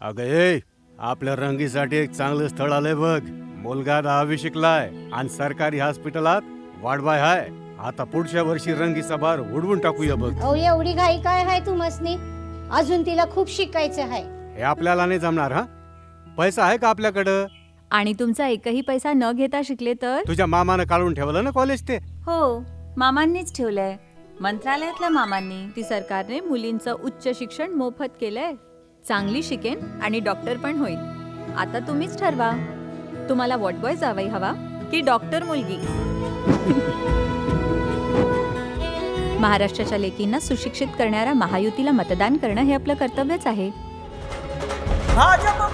अगं ए आपल्या रंगीसाठी एक चांगलं स्थळ आलंय बघ. मुलगा दहावी शिकलाय आणि सरकारी हॉस्पिटलात वाढवाय हाय. आता पुढच्या वर्षी रंगीचा भार उडवून टाकूया बघ. अहो एवढी घाई काय आहे तुमसनी अजून तिला खूप शिकायचं आहे हे आपल्याला नाही जमणार हा? पैसा आहे का आपल्याकडं? आणि तुमचा एकही पैसा न घेता शिकले तर? तुझ्या मामानं काढून ठेवलं ना कॉलेज ते? हो मामांनीच ठेवलंय. मंत्रालयातल्या मामांनी ती सरकारने मुलींचं उच्च शिक्षण मोफत केलंय. चांगली शिकेन आणि डॉक्टर पण होईल. आता तुम्हीच ठरवा. तुम्हाला वॉटबॉय जावई हवा की डॉक्टर मुलगी? महाराष्ट्राच्या लेकींना सुशिक्षित करणाऱ्या महायुतीला मतदान करणं हे आपलं कर्तव्यच आहे. भाजप